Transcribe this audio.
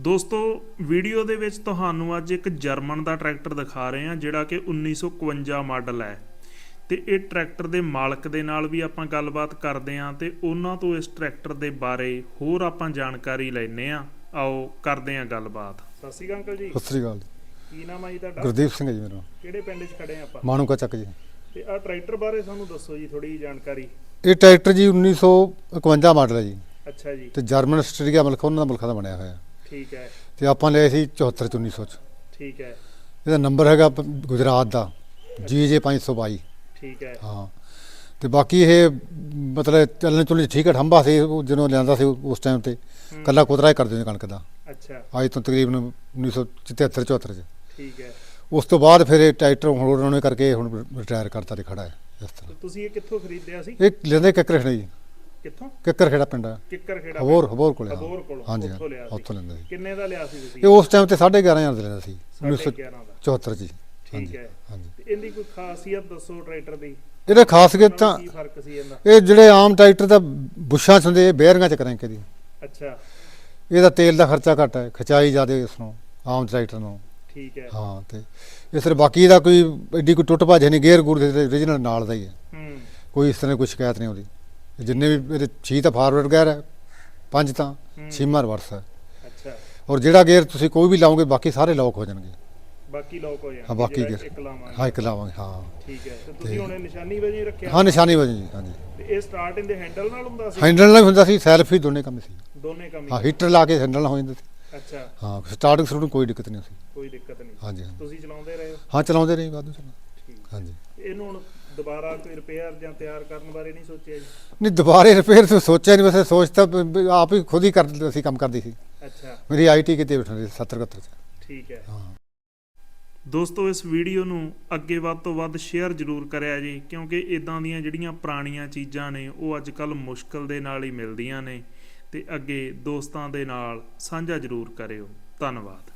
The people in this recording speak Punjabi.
ਦੋਸਤੋ ਵੀਡੀਓ ਦੇ ਵਿੱਚ ਤੁਹਾਨੂੰ ਅੱਜ ਇੱਕ ਜਰਮਨ ਦਾ ਟਰੈਕਟਰ ਦਿਖਾ ਰਹੇ ਹਾਂ ਜਿਹੜਾ ਕਿ 1951 ਮਾਡਲ ਹੈ। ਤੇ ਇਹ ਟਰੈਕਟਰ ਦੇ ਮਾਲਕ ਦੇ ਨਾਲ ਵੀ ਆਪਾਂ ਗੱਲਬਾਤ ਕਰਦੇ ਹਾਂ ਤੇ ਉਹਨਾਂ ਤੋਂ ਇਸ ਟਰੈਕਟਰ ਦੇ ਬਾਰੇ ਹੋਰ ਆਪਾਂ ਜਾਣਕਾਰੀ ਲੈਣੇ ਆ ਆਓ ਕਰਦੇ ਹਾਂ ਗੱਲਬਾਤ। ਸਤਿ ਸ਼੍ਰੀ ਅਕਾਲ ਅੰਕਲ ਜੀ। ਸਤਿ ਸ੍ਰੀ ਅਕਾਲ। ਜੀ ਕੀ ਨਾਮ ਹੈ ਜੀ ਤੁਹਾਡਾ? ਗੁਰਦੀਪ ਸਿੰਘ ਜੀ ਮੇਰਾ। ਕਿਹੜੇ ਪਿੰਡ 'ਚ ਖੜੇ ਆ ਆਪਾਂ? ਮਾਣੂ ਕਾ ਚੱਕ ਜੀ। ਤੇ ਆਹ ਟਰੈਕਟਰ ਬਾਰੇ ਸਾਨੂੰ ਦੱਸੋ ਜੀ ਥੋੜੀ ਜਾਣਕਾਰੀ। ਇਹ ਟਰੈਕਟਰ ਜੀ 1951 ਮਾਡਲ ਹੈ ਜੀ। ਅੱਛਾ ਜੀ। ਤੇ ਜਰਮਨ ਮੁਲਕ ਉਹਨਾਂ ਦਾ ਮੁਲਕਾਂ ਦਾ ਬਣਿਆ ਹੋਇਆ। ਠੀਕ ਹੈ। ਤੇ ਆਪਾਂ ਲਿਆ ਸੀ 74 ਚ 1900 ਚ। ਠੀਕ ਹੈ। ਇਹਦਾ ਨੰਬਰ ਹੈਗਾ ਪ- ਗੁਜਰਾਤ ਦਾ GJ 522 ਠੀਕ ਹੈ। ਹਾਂ। ਤੇ ਬਾਕੀ ਇਹ ਮਤਲਬ ਚੱਲਣ ਚੁਲਣ ਠੀਕ ਹੈ ਠੰਬਾ ਸੀ ਉਹ ਜਦੋਂ ਲਿਆਂਦਾ ਸੀ ਉਸ ਟਾਈਮ ਤੇ ਹੂੰ, ਕੱਲਾ ਕੁਤਰਾ ਹੀ ਕਰਦੇ ਨੇ ਕਣਕ ਦਾ। ਅੱਛਾ। ਅੱਜ ਤੋਂ ਤਕਰੀਬਨ 1973 74 ਚ। ਠੀਕ ਹੈ। ਉਸ ਤੋਂ ਬਾਅਦ ਫਿਰ ਇਹ ਟਰੈਕਟਰ ਹੁਣ ਉਹਨਾਂ ਨੇ ਕਰਕੇ ਹੁਣ ਰਿਟਾਇਰ ਕਰਤਾ ਤੇ ਖੜਾ ਹੈ ਇਸ ਤੇ ਤਰ੍ਹਾਂ। ਤੁਸੀਂ ਇਹ ਕਿੱਥੋਂ ਖਰੀਦਿਆ ਸੀ? ਇਹ ਲੈਂਦੇ ਕਿੱਕਰ ਖੜਾ ਜੀ। ਕਿੱਥੋਂ? ਕਿੱਕਰ ਖੇੜਾ ਪਿੰਡ ਹੈ ਕਿੱਕਰ ਖੇੜਾ ਹਬੋਰ ਹਬੋਰ ਕੋਲੇ ਹਾਂ। ਹਬੋਰ ਕੋਲੋਂ, ਹਾਂਜੀ ਉੱਥੋਂ ਲਿਆ ਸੀ। ਉੱਥੋਂ ਲੈਂਦਾ ਸੀ। ਕਿੰਨੇ ਦਾ ਲਿਆ ਸੀ ਤੁਸੀਂ? ਇਹ ਉਸ ਟਾਈਮ ਤੇ 11500 ਦਾ ਲੈਂਦਾ ਸੀ। 11.5 ਦਾ। 1974 ਜੀ ਠੀਕ ਹਾਂਜੀ ਹੈ। ਹਾਂਜੀ। ਤੇ ਇਹਦੀ ਕੋਈ ਖਾਸੀਅਤ ਦੱਸੋ ਟਰੈਕਟਰ ਦੀ? ਇਹਦੇ ਖਾਸੀਅਤ ਤਾਂ ਕੀ ਫ਼ਰਕ ਸੀ ਇਹਦਾ? ਇਹ ਜਿਹੜੇ ਆਮ ਟਰੈਕਟਰ ਤਾਂ ਬੁੱਸ਼ਾਂ 'ਚ ਹੁੰਦੇ ਇਹ ਬੇਅਰਿੰਗਾਂ 'ਚ ਦੀ। ਅੱਛਾ। ਇਹਦਾ ਤੇਲ ਦਾ ਖਰਚਾ ਘੱਟ ਹੈ ਖਿਚਾਈ ਜ਼ਿਆਦਾ ਇਸ ਨੂੰ ਆਮ ਟਰੈਕਟਰ ਨੂੰ। ਠੀਕ ਹੈ। ਹਾਂ ਤੇ ਇਸ ਤਰ੍ਹਾਂ ਬਾਕੀ ਇਹਦਾ ਕੋਈ ਐਡੀ ਕੋਈ ਟੁੱਟ ਭੱਜ ਨਹੀਂ ਗੇਅਰ ਗੂਰ ਦੇ origignal ਨਾਲ ਦਾ ਹੀ ਹੈ। ਹੂੰ। ਕੋਈ ਇਸ ਤਰ੍ਹਾਂ ਦੀ ਕੋਈ ਸ਼ਿਕਾਇਤ ਨਹੀਂ ਆਉਂਦੀ। ਜਿੰਨੇ ਵੀ ਇਹਦੇ ਛੇ ਤਾਂ ਫਾਰਵਰਡ ਗੇਅਰ ਹੈ ਪੰਜ ਤਾਂ ਛੇਵਾਂ ਰਿਵਰਸ ਹੈ। ਅੱਛਾ। ਔਰ ਜਿਹੜਾ ਗੇਅਰ ਤੁਸੀਂ ਕੋਈ ਵੀ ਲਾਓਗੇ ਬਾਕੀ ਸਾਰੇ ਲੌਕ ਹੋ ਜਾਣਗੇ। ਬਾਕੀ ਲੋਕ ਹੋ ਜਾਣਗੇ ਹਾਂ, ਬਾਕੀ ਇੱਕ ਲਾਵਾਂਗੇ। ਹਾਂ ਇੱਕ ਲਾਵਾਂਗੇ ਹਾਂ। ਠੀਕ ਹੈ ਤੇ ਤੁਸੀਂ ਹੁਣ ਨਿਸ਼ਾਨੀ ਵਜੇ ਰੱਖਿਆ? ਹਾਂ ਨਿਸ਼ਾਨੀ ਵਜੀ ਹਾਂਜੀ। ਤੇ ਇਹ ਸਟਾਰਟ ਇਹਦੇ ਹੈਂਡਲ ਨਾਲ ਹੁੰਦਾ ਸੀ? ਹੈਂਡਲ ਨਾਲ ਹੁੰਦਾ ਸੀ ਸੈਲਫ ਹੀ ਦੋਨੇ ਕੰਮ ਸੀ। ਦੋਨੇ ਕੰਮ ਹੀ? ਹੀਟਰ ਲਾ ਕੇ ਹੈਂਡਲ ਨਾਲ ਹੋ ਜਾਂਦਾ ਸੀ। ਅੱਛਾ। ਹਾਂ ਸਟਾਰਟਿੰਗ ਸ਼ੁਰੂ ਕੋਈ ਦਿੱਕਤ ਨਹੀਂ ਸੀ। ਕੋਈ ਦਿੱਕਤ ਨਹੀਂ। ਹਾਂਜੀ। ਤੁਸੀਂ ਚਲਾਉਂਦੇ ਰਹੇ ਹੋ? ਚਲਾਉਂਦੇ ਰਹੇ ਚਲਾ ਠੀਕ। ਹਾਂਜੀ। ਇਹਨੂੰ ਹੁਣ ਦੁਬਾਰਾ ਕੋਈ ਰਿਪੇਅਰ ਜਾਂ ਤਿਆਰ ਕਰਨ ਬਾਰੇ ਨਹੀਂ ਸੋਚਿਆ ਜੀ? ਨਹੀਂ ਦੁਬਾਰੇ ਰਿਪੇਅਰ ਤੋਂ ਸੋਚਿਆ ਨਹੀਂ ਵੈਸੇ ਸੋਚ ਤਾਂ ਬ- ਬ- ਆਪ ਹੀ ਖੁਦ ਹੀ ਕਰ ਅਸੀਂ ਕੰਮ ਕਰਦੀ ਸੀ। ਅੱਛਾ। ਮੇਰੀ ਆਈਟੀ ਕਿਤੇ ਬੈਠੀ 70 71 ਚ। ਠੀਕ ਹੈ। ਹਾਂ। ਦੋਸਤੋ ਇਸ ਵੀਡੀਓ ਨੂੰ ਅੱਗੇ ਵੱਧ ਤੋਂ ਵੱਧ ਸ਼ੇਅਰ ਜ਼ਰੂਰ ਕਰਿਆ ਜੀ ਕਿਉਂਕਿ ਇਦਾਂ ਦੀਆਂ ਜਿਹੜੀਆਂ ਪੁਰਾਣੀਆਂ ਚੀਜ਼ਾਂ ਨੇ ਉਹ ਅੱਜ ਕੱਲ ਮੁਸ਼ਕਲ ਦੇ ਨਾਲ ਹੀ ਮਿਲਦੀਆਂ ਨੇ ਤੇ ਅੱਗੇ ਦੋਸਤਾਂ ਦੇ ਨਾਲ ਸਾਂਝਾ ਜ਼ਰੂਰ ਕਰਿਓ। ਧੰਨਵਾਦ।